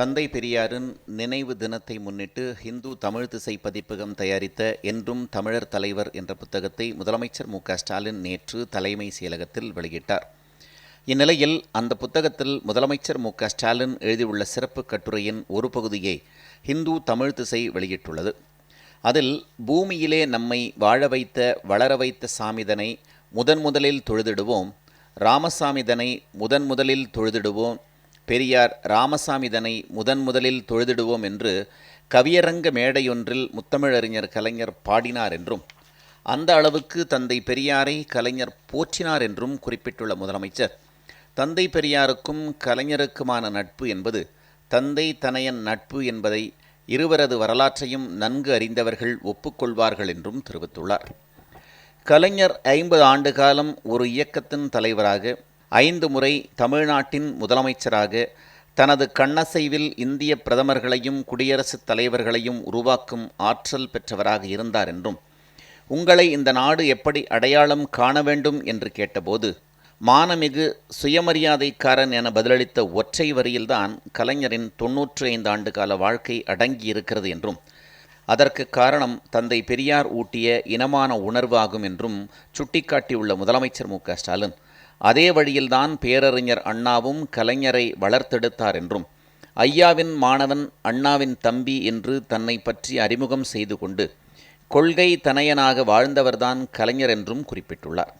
தந்தை பெரியாரின் நினைவு தினத்தை முன்னிட்டு ஹிந்து தமிழ் திசை பதிப்பகம் தயாரித்த என்றும் தமிழர் தலைவர் என்ற புத்தகத்தை முதலமைச்சர் மு ஸ்டாலின் நேற்று தலைமை செயலகத்தில் வெளியிட்டார். இந்நிலையில் அந்த புத்தகத்தில் முதலமைச்சர் மு ஸ்டாலின் எழுதியுள்ள சிறப்பு கட்டுரையின் ஒரு பகுதியை ஹிந்து தமிழ் திசை வெளியிட்டுள்ளது. அதில் பூமியிலே நம்மை வாழ வைத்த வளர வைத்த சாமிதனை முதன் முதலில் தொழுதிடுவோம். ராமசாமிதனை முதன் முதலில் தொழுதிடுவோம். பெரியார் ராமசாமிதனை முதன் முதலில் தொழுதிடுவோம் என்று கவியரங்க மேடையொன்றில் முத்தமிழறிஞர் கலைஞர் பாடினார் என்றும் அந்த அளவுக்கு தந்தை பெரியாரை கலைஞர் போற்றினார் என்றும் குறிப்பிட்டுள்ள முதலமைச்சர். தந்தை பெரியாருக்கும் கலைஞருக்குமான நட்பு என்பது தந்தை தனையன் நட்பு என்பதை இருவரது வரலாற்றையும் நன்கு அறிந்தவர்கள் ஒப்புக்கொள்வார்கள் என்றும் தெரிவித்துள்ளார். கலைஞர் ஐம்பது ஆண்டு காலம் ஒரு இயக்கத்தின் தலைவராக ஐந்து முறை தமிழ்நாட்டின் முதலமைச்சராக தனது கண்ணசைவில் இந்திய பிரதமர்களையும் குடியரசுத் தலைவர்களையும் உருவாக்கும் ஆற்றல் பெற்றவராக இருந்தார் என்றும் உங்களை இந்த நாடு எப்படி அடையாளம் காண வேண்டும்? என்று கேட்டபோது மானமிகு சுயமரியாதைக்காரன் என பதிலளித்த ஒற்றை வரியில்தான் கலைஞரின் தொன்னூற்றி ஐந்து ஆண்டு கால வாழ்க்கை அடங்கியிருக்கிறது என்றும் அதற்கு காரணம் தந்தை பெரியார் ஊட்டிய இனமான உணர்வாகும் என்றும் சுட்டிக்காட்டியுள்ள முதலமைச்சர் மு க ஸ்டாலின். அதே வழியில்தான் பேரறிஞர் அண்ணாவும் கலைஞரை வளர்த்தெடுத்தார் என்றும் ஐயாவின் மாணவன் அண்ணாவின் தம்பி என்று தன்னை பற்றி அறிமுகம் செய்து கொண்டு கொள்கை தனையனாக வாழ்ந்தவர்தான் கலைஞர் என்றும் குறிப்பிட்டுள்ளார்.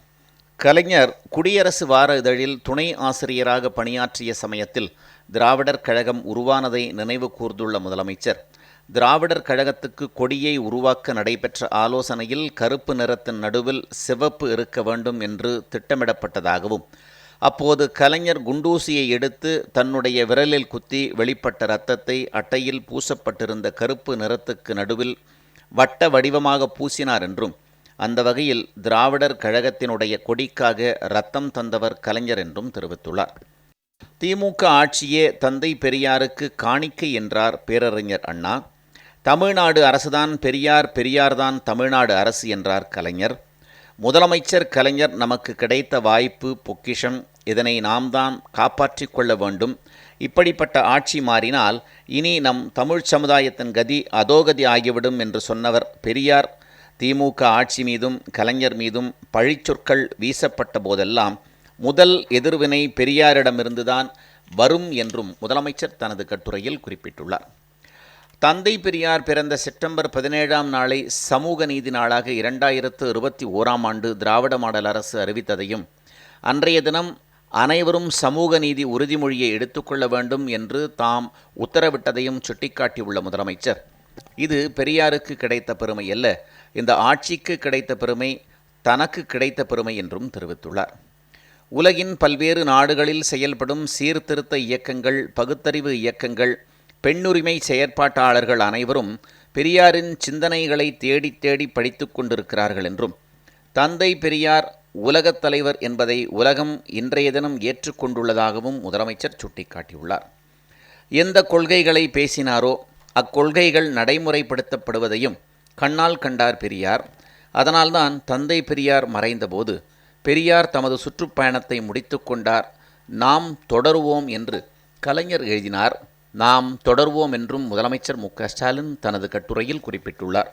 கலைஞர் குடியரசு வார இதழில் துணை ஆசிரியராக பணியாற்றிய சமயத்தில் திராவிடர் கழகம் உருவானதை நினைவு கூர்ந்துள்ள முதலமைச்சர் திராவிடர் கழகத்துக்கு கொடியை உருவாக்க நடைபெற்ற ஆலோசனையில் கருப்பு நிறத்தின் நடுவில் சிவப்பு இருக்க வேண்டும் என்று திட்டமிடப்பட்டதாகவும் அப்போது கலைஞர் குண்டூசியை எடுத்து தன்னுடைய விரலில் குத்தி வெளிப்பட்ட இரத்தத்தை அட்டையில் பூசப்பட்டிருந்த கருப்பு நிறத்துக்கு நடுவில் வட்ட வடிவமாக பூசினார் என்றும் அந்த வகையில் திராவிடர் கழகத்தினுடைய கொடிக்காக ரத்தம் தந்தவர் கலைஞர் என்றும் தெரிவித்துள்ளார். திமுக ஆட்சியே தந்தை பெரியாருக்கு காணிக்கை என்றார் பேரறிஞர் அண்ணா. தமிழ்நாடு அரசுதான் பெரியார் பெரியார்தான் தமிழ்நாடு அரசு என்றார் கலைஞர். முதலமைச்சர் கலைஞர் நமக்கு கிடைத்த வாய்ப்பு பொக்கிஷம் இதனை நாம் தான் காப்பாற்றிக் கொள்ள வேண்டும். இப்படிப்பட்ட ஆட்சி மாறினால் இனி நம் தமிழ் சமுதாயத்தின் கதி அதோகதி ஆகிவிடும் என்று சொன்னவர் பெரியார். திமுக ஆட்சி மீதும் கலைஞர் மீதும் பழிச்சொற்கள் வீசப்பட்ட போதெல்லாம் முதல் எதிர்வினை பெரியாரிடமிருந்துதான் வரும் என்றும் முதலமைச்சர் தனது கட்டுரையில் குறிப்பிட்டுள்ளார். தந்தை பெரியார் பிறந்த செப்டம்பர் பதினேழாம் நாளை சமூக நீதி நாளாக இரண்டாயிரத்து இருபத்தி ஓராம் ஆண்டு திராவிட மாடல் அரசு அறிவித்ததையும் அன்றைய தினம் அனைவரும் சமூக நீதி உறுதிமொழியை எடுத்துக்கொள்ள வேண்டும் என்று தாம் உத்தரவிட்டதையும் சுட்டிக்காட்டியுள்ள முதலமைச்சர். இது பெரியாருக்கு கிடைத்த பெருமை அல்ல இந்த ஆட்சிக்கு கிடைத்த பெருமை தனக்கு கிடைத்த பெருமை என்றும் தெரிவித்துள்ளார். உலகின் பல்வேறு நாடுகளில் செயல்படும் சீர்திருத்த இயக்கங்கள் பகுத்தறிவு இயக்கங்கள் பெண்ணுரிமை செயற்பாட்டாளர்கள் அனைவரும் பெரியாரின் சிந்தனைகளை தேடி தேடி படித்து கொண்டிருக்கிறார்கள் என்றும் தந்தை பெரியார் உலகத் தலைவர் என்பதை உலகம் இன்றைய தினம் ஏற்றுக்கொண்டுள்ளதாகவும் முதலமைச்சர் சுட்டிக்காட்டியுள்ளார். எந்த கொள்கைகளை பேசினாரோ அக்கொள்கைகள் நடைமுறைப்படுத்தப்படுவதையும் கண்ணால் கண்டார் பெரியார். அதனால்தான் தந்தை பெரியார் மறைந்தபோது பெரியார் தமது சுற்றுப்பயணத்தை முடித்து கொண்டார். நாம் தொடருவோம் என்று கலைஞர் எழுதினார். நாம் தொடர்வோம் என்றும் முதலமைச்சர் மு க ஸ்டாலின் தனது கட்டுரையில் குறிப்பிட்டுள்ளார்.